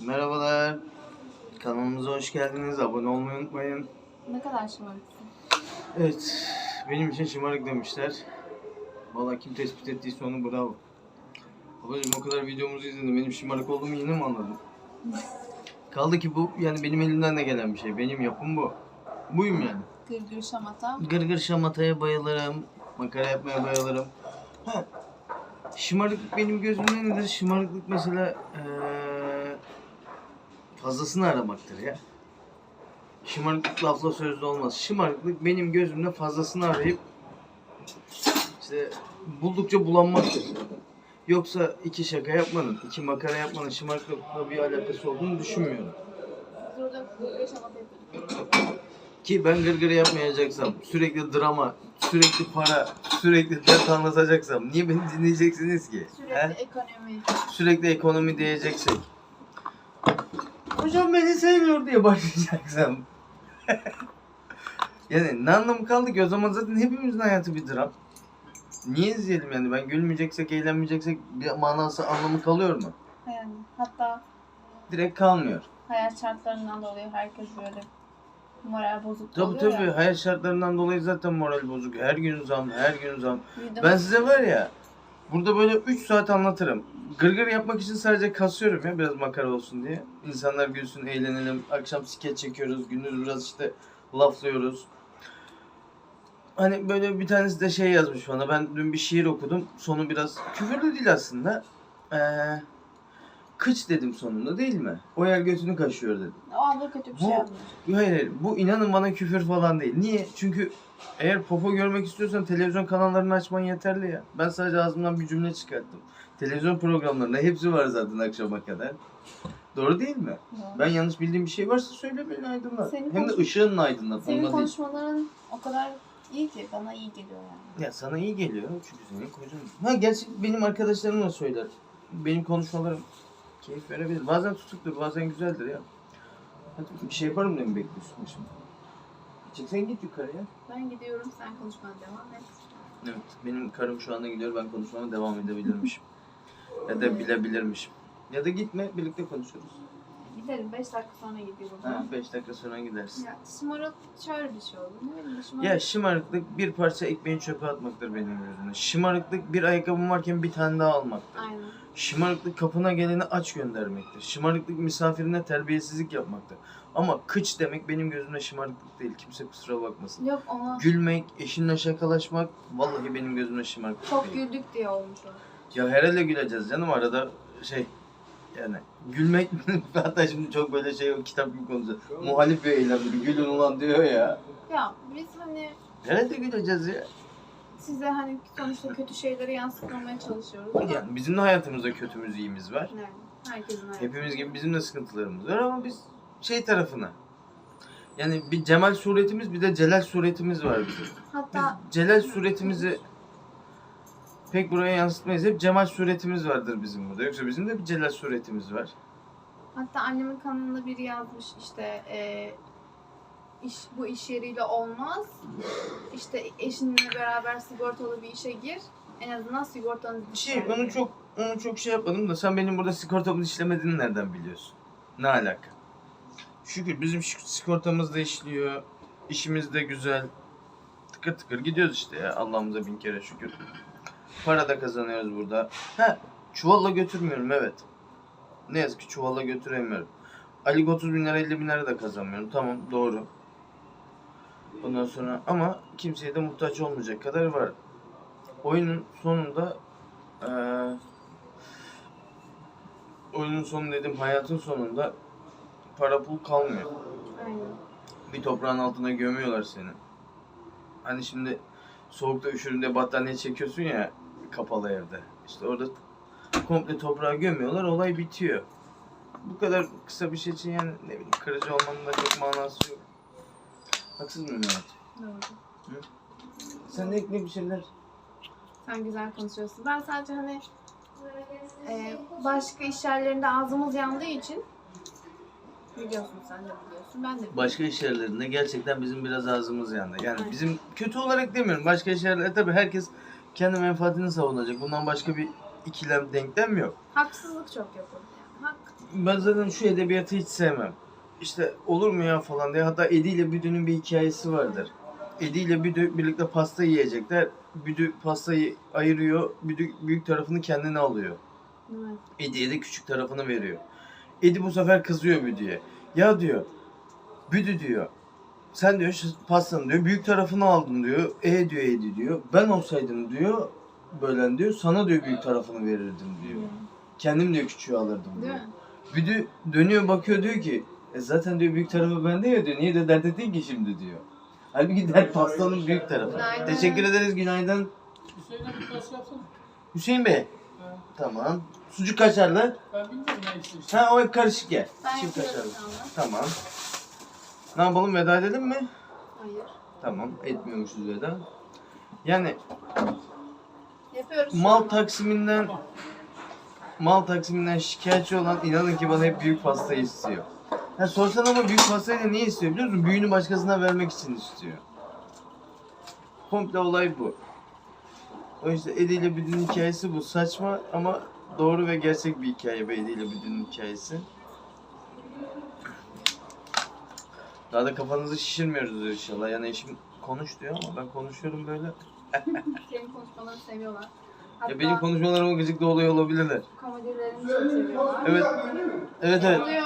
Merhabalar. Kanalımıza hoş geldiniz. Abone olmayı unutmayın. Ne kadar şımarıksın. Evet. Benim için şımarık demişler. Vallahi kim tespit ettiyse onu bravo. Babacım o kadar videomuzu izledim. Benim şımarık olduğumu yeni mi anladın? Kaldı ki bu yani benim elimden de gelen bir şey. Benim yapım bu. Buyum yani. Gırgır şamata. Gırgır şamataya bayılırım. Makara yapmaya bayılırım. Ha. Şımarıklık benim gözümde nedir? Şımarıklık mesela eee fazlasını aramaktır ya. Şımarıklık lafla sözlü olmaz. Şımarıklık benim gözümde fazlasını arayıp işte buldukça bulanmaktır. Yoksa iki şaka yapmanın, iki makara yapmanın şımarıklıkla bir alakası olduğunu düşünmüyorum. Ki ben gırgır yapmayacaksam, sürekli drama, sürekli para, sürekli dert anlatacaksam niye beni dinleyeceksiniz ki? Sürekli He? ekonomi. Sürekli ekonomi diyeceksek. Hocam beni sevmiyor diye başlayacaksam. yani ne anlamı kaldı ki o zaman zaten hepimizin hayatı bir dram. Niye izleyelim yani ben gülmeyeceksek, eğlenmeyeceksek bir manası anlamı kalıyor mu? Yani hatta Direkt kalmıyor. hayat şartlarından dolayı herkes böyle moral bozuk Tabii oluyor tabii ya. hayat şartlarından dolayı zaten moral bozuk. Her gün zam, her gün zam. Ben size var ya burada böyle 3 saat anlatırım. Gırgır yapmak için sadece kasıyorum ya biraz makara olsun diye. İnsanlar gülsün, eğlenelim. Akşam skeç çekiyoruz, gündüz biraz işte laflıyoruz. Hani böyle bir tanesi de şey yazmış bana. Ben dün bir şiir okudum. Sonu biraz küfürlü değil aslında. Ee, kıç dedim sonunda değil mi? O yer götünü kaşıyor dedim. o anda kötü bir şey Bu- yapmış. Hayır hayır bu inanın bana küfür falan değil. Niye? Çünkü eğer popo görmek istiyorsan televizyon kanallarını açman yeterli ya. Ben sadece ağzımdan bir cümle çıkarttım. Televizyon programlarında hepsi var zaten akşama kadar. Doğru değil mi? Doğru. Ben yanlış bildiğim bir şey varsa söyle beni aydınlat. Senin Hem de konuş- ışığınla aydınlat. Senin onunla değil. konuşmaların o kadar iyi ki bana iyi geliyor yani. Ya sana iyi geliyor çünkü senin kocan. Ha gerçi benim arkadaşlarım da söyler. Benim konuşmalarım keyif verebilir. Bazen tutuktur, bazen güzeldir ya. Hadi bir şey yaparım diye mi bekliyorsun şimdi? Çık sen git yukarıya. Ben gidiyorum sen konuşmana devam et. Evet, benim karım şu anda gidiyor, ben konuşmama devam edebilirmişim. ya da bilebilirmişim. Ya da gitme, birlikte konuşuruz. Gidelim 5 dakika sonra gidiyorum. Ha, 5 dakika sonra gidersin. Ya şımarık şöyle bir şey oldu. Ne bileyim şımarık. Ya şımarıklık bir parça ekmeği çöpe atmaktır benim gözümde. Şımarıklık bir ayakkabım varken bir tane daha almaktır. Aynen. Şımarıklık kapına geleni aç göndermektir. Şımarıklık misafirine terbiyesizlik yapmaktır. Ama kıç demek benim gözümde şımarıklık değil. Kimse kusura bakmasın. Yok ona Gülmek, eşinle şakalaşmak vallahi benim gözümde şımarıklık çok değil. güldük diye olmuş o. Ya herhalde güleceğiz canım arada şey yani gülmek hatta şimdi çok böyle şey kitap gibi konuşuyor. Muhalif bir eylemdir. Gülün ulan diyor ya. Ya biz hani Herhalde güleceğiz ya. size hani sonuçta kötü şeyleri yansıtmamaya çalışıyoruz ama Yani bizim de hayatımızda kötümüz iyimiz var. yani herkesin hayatı. Hepimiz gibi bizim de sıkıntılarımız var ama biz şey tarafına. Yani bir Cemal suretimiz bir de Celal suretimiz var bizim. Biz Hatta Celal suretimizi pek buraya yansıtmayız. Hep Cemal suretimiz vardır bizim burada. Yoksa bizim de bir Celal suretimiz var. hatta annemin kanalında biri yazmış işte e, iş bu iş yeriyle olmaz. İşte eşinle beraber sigortalı bir işe gir. En azından sigortanız Şey onu çok onu çok şey yapmadım da sen benim burada sigortamın işlemediğini nereden biliyorsun? Ne alaka? Şükür bizim şi- sigortamız da işliyor. İşimiz de güzel. Tıkır tıkır gidiyoruz işte ya. Allah'ımıza bin kere şükür. Para da kazanıyoruz burada. Ha, çuvalla götürmüyorum evet. Ne yazık ki çuvalla götüremiyorum. Aylık 30 bin lira 50 bin lira da kazanmıyorum. Tamam doğru. Ondan sonra ama kimseye de muhtaç olmayacak kadar var. Oyunun sonunda eee oyunun sonu dedim hayatın sonunda para pul kalmıyor. Aynen. Bir toprağın altına gömüyorlar seni. Hani şimdi soğukta üşüründe battaniye çekiyorsun ya kapalı evde. İşte orada komple toprağa gömüyorlar olay bitiyor. Bu kadar kısa bir şey için yani ne bileyim kırıcı olmanın da çok manası yok. Haksız mıyım Mehmet? Doğru. Sen de ekle bir şeyler. Sen güzel konuşuyorsun. Ben sadece hani e, başka iş yerlerinde ağzımız yandığı için biliyorsun sen de biliyorsun. Ben de biliyorum. Başka iş yerlerinde gerçekten bizim biraz ağzımız yandı. Yani Aynen. bizim kötü olarak demiyorum. Başka iş yerlerinde tabii herkes kendi menfaatini savunacak. Bundan başka bir ikilem denklem yok. Haksızlık çok yani. Hak ben zaten şu edebiyatı hiç sevmem. İşte olur mu ya falan diye. Hatta Edi ile Büdü'nün bir hikayesi vardır. Edi ile Büdü birlikte pasta yiyecekler. Büdü pastayı ayırıyor. Büdü büyük tarafını kendine alıyor. Evet. Edi'ye de küçük tarafını veriyor. Edi bu sefer kızıyor Büdü'ye. Ya diyor, Büdü diyor, sen diyor şu pastanın diyor büyük tarafını aldın diyor. E diyor Edi diyor. Ben olsaydım diyor, bölen diyor, sana diyor büyük tarafını verirdim diyor. Kendim diyor küçüğü alırdım diyor. mi? Büdü dönüyor bakıyor diyor ki, e zaten diyor büyük tarafı bende ya diyor. Niye de dert ettin ki şimdi diyor. Halbuki dert pastanın büyük tarafı. Günaydın. Teşekkür ederiz günaydın. Hüseyin'e bir yapsana. Hüseyin Bey. Tamam. Sucuk kaşarlı. Ben bilmiyorum ne işte. Ha o hep karışık ya. Ben Çift yapıyorum kaşarlı. şu anda. Tamam. Ne yapalım veda edelim mi? Hayır. Tamam etmiyormuşuz veda. Yani Yapıyoruz. mal taksiminden mal taksiminden şikayetçi olan inanın ki bana hep büyük pasta istiyor. Ha sorsan ama büyük pastayı da niye istiyor biliyor musun? Büyüğünü başkasına vermek için istiyor. Komple olay bu. O işte Edi ile Büdü'nün hikayesi bu. Saçma ama doğru ve gerçek bir hikaye bu Edi ile Büdü'nün hikayesi. Daha da kafanızı şişirmiyoruz inşallah. Yani eşim konuş diyor ama ben konuşuyorum böyle. Senin konuşmalarını seviyorlar. Hatta Ya benim konuşmalarıma gıcıklı oluyor olabilirler. komedilerini çok seviyorlar. Evet. Evet evet. Oluyor.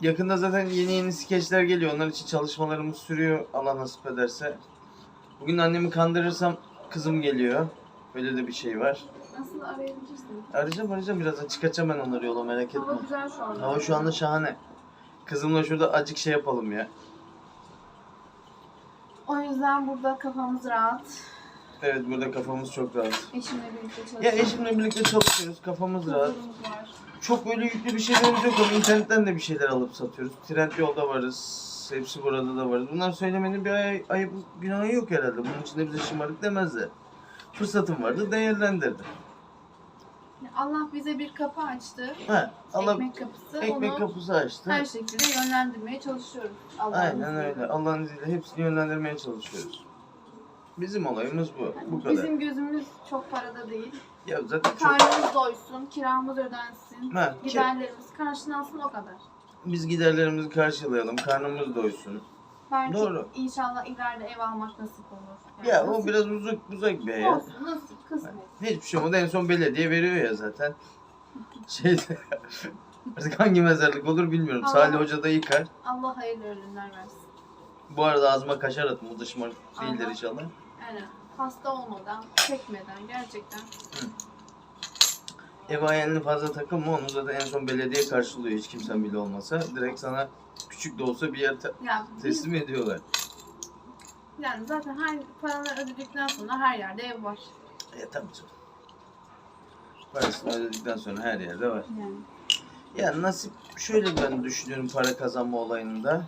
Yakında zaten yeni yeni skeçler geliyor. Onlar için çalışmalarımız sürüyor Allah nasip ederse. Bugün annemi kandırırsam kızım geliyor. Öyle de bir şey var. Nasıl arayabilirsin? Arayacağım arayacağım birazdan çıkartacağım ben onları yola merak etme. Hava güzel şu anda. Hava şu anda şahane. Kızımla şurada acık şey yapalım ya. O yüzden burada kafamız rahat. Evet burada kafamız çok rahat. Eşimle birlikte çalışıyoruz. Ya eşimle birlikte çalışıyoruz kafamız rahat. Huzurumuz var. Çok böyle yüklü bir şeylerimiz yok ama internetten de bir şeyler alıp satıyoruz. Trend yolda varız. Hepsi burada da varız. Bunlar söylemenin bir ay ayıp günahı yok herhalde. Bunun için de bize şımarık demezler. Fırsatım vardı değerlendirdim. Allah bize bir kapı açtı. Ha, Allah ekmek, ekmek kapısı. Onu kapısı açtı. her şekilde yönlendirmeye çalışıyoruz. Allah'ın Aynen izniyle. öyle. Allah'ın izniyle hepsini yönlendirmeye çalışıyoruz. Bizim olayımız bu. Bu kadar. Bizim gözümüz çok parada değil. Ya zaten çok... Karnımız doysun, kiramız ödensin, Ha, ki- giderlerimiz karşılansın o kadar. biz giderlerimizi karşılayalım, karnımız doysun. Belki Doğru. inşallah ileride ev almak nasip olur. Yani Ya o nasip biraz uzak uzak bir hayat. Olsun, nasip, kısmet. Hiçbir şey olmadı. En son belediye veriyor ya zaten. Şeyde artık hangi mezarlık olur bilmiyorum. Allah. Salih Hoca da yıkar. Allah hayırlı ölümler versin. Bu arada ağzıma kaşar atın. Bu da şımarık değildir Allah. inşallah. Yani hasta olmadan, çekmeden gerçekten Ev hayalini fazla takılma. Onu zaten en son belediye karşılıyor. Hiç kimsen bile olmasa. Direkt sana küçük de olsa bir yer te- ya biz, teslim ediyorlar. yani zaten her paraları ödedikten sonra her yerde ev var. E tabii canım. Parasını ödedikten sonra her yerde var. Yani. Ya nasip şöyle ben düşünüyorum para kazanma olayında.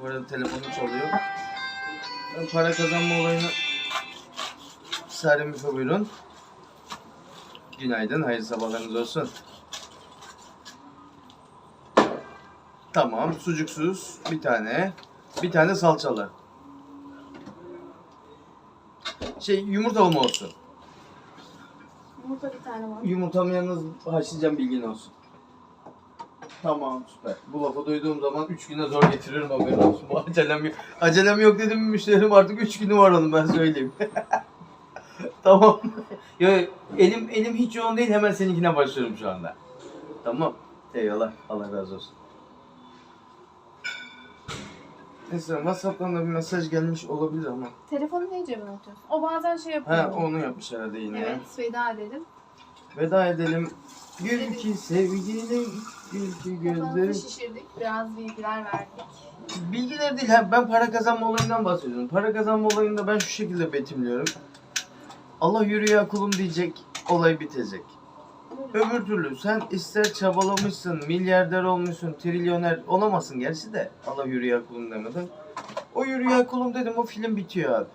Bu arada telefonum çalıyor. Ben para kazanma olayını Salim Efe buyurun. Günaydın, hayırlı sabahlarınız olsun. Tamam, sucuksuz bir tane. Bir tane salçalı. Şey yumurtalı mı olsun? Yumurta bir tane var. Yumurtamı yalnız haşlayacağım bilgin olsun. Tamam süper. Bu lafı duyduğum zaman 3 güne zor getiririm haberin olsun. Bu acelem yok. Acelem yok dedim müşterim artık 3 günü var onun ben söyleyeyim. tamam. Yo, elim elim hiç yoğun değil hemen seninkine başlıyorum şu anda. Tamam. Eyvallah. Allah razı olsun. Neyse WhatsApp'tan da bir mesaj gelmiş olabilir ama. Telefonu niye cebine atıyorsun? O bazen şey yapıyor. Ha onu yapmış herhalde yine. ya. Evet, veda edelim. Veda edelim. Gül ki sevgilim, gül ki gözlerim. Şişirdik, biraz bilgiler verdik. Bilgiler değil, ha, ben para kazanma olayından bahsediyorum. Para kazanma olayında ben şu şekilde betimliyorum. Allah yürü ya kulum diyecek, olay bitecek. Öbür türlü sen ister çabalamışsın, milyarder olmuşsun, trilyoner olamazsın gerçi de Allah yürü ya kulum demeden. O yürü ya kulum dedim o film bitiyor abi.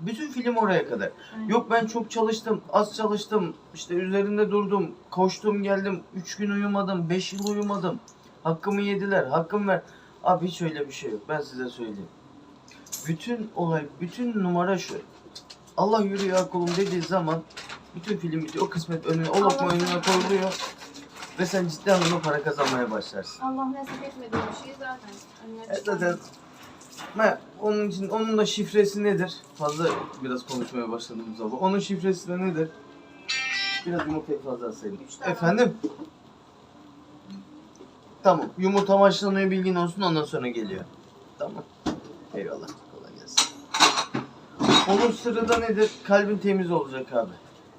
Bütün film oraya kadar. Aynen. Yok ben çok çalıştım, az çalıştım, işte üzerinde durdum, koştum geldim, 3 gün uyumadım, 5 yıl uyumadım. Hakkımı yediler, hakkım ver. Abi hiç öyle bir şey yok, ben size söyleyeyim. Bütün olay, bütün numara şu. Allah yürü ya kulum dediği zaman bütün film bitiyor. O kısmet önüne, o lokma Allah- önüne koyuluyor. Ve sen ciddi anlamda para kazanmaya başlarsın. Allah nasip etmediği bir şey zaten. Önüne Evet, çıkan- zaten ben onun için onun da şifresi nedir? Fazla biraz konuşmaya başladım bu sabah. Onun şifresi de nedir? Biraz yumurtayı fazla. Üç tane. Efendim? Tamam. Yumurta haşlanıyor bilgin olsun ondan sonra geliyor. Tamam. Eyvallah. Onun sırrı da nedir? Kalbin temiz olacak abi.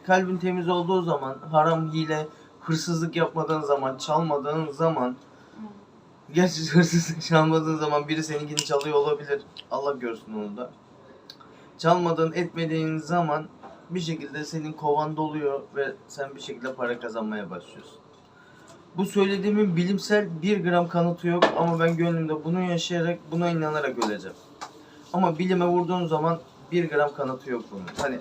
Kalbin temiz olduğu zaman haram, hile, hırsızlık yapmadığın zaman, çalmadığın zaman Gerçi hırsızlık çalmadığın zaman biri seninkini çalıyor olabilir. Allah görsün onu da. Çalmadığın, etmediğin zaman bir şekilde senin kovan doluyor ve sen bir şekilde para kazanmaya başlıyorsun. Bu söylediğimin bilimsel bir gram kanıtı yok ama ben gönlümde bunu yaşayarak, buna inanarak öleceğim. Ama bilime vurduğun zaman bir gram kanıtı yok bunun. Hani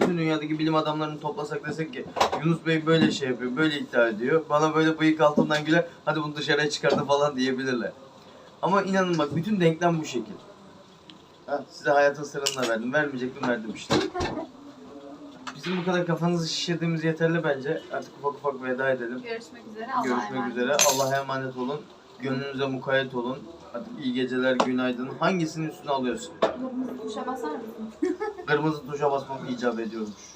bütün dünyadaki bilim adamlarını toplasak desek ki Yunus Bey böyle şey yapıyor, böyle iddia ediyor. Bana böyle bıyık altından güler, hadi bunu dışarıya çıkartın falan diyebilirler. Ama inanın bak bütün denklem bu şekil. Ha, size hayatın sırrını da verdim. Vermeyecektim verdim işte. Bizim bu kadar kafanızı şişirdiğimiz yeterli bence. Artık ufak ufak veda edelim. Görüşmek üzere. Allah'a Görüşmek emanet üzere. Allah'a emanet olun. Gönlünüze mukayyet olun. Hadi iyi geceler, günaydın. Hangisinin üstüne alıyorsun? Kırmızı tuşa basar mısın? Kırmızı tuşa basmam icap ediyormuş.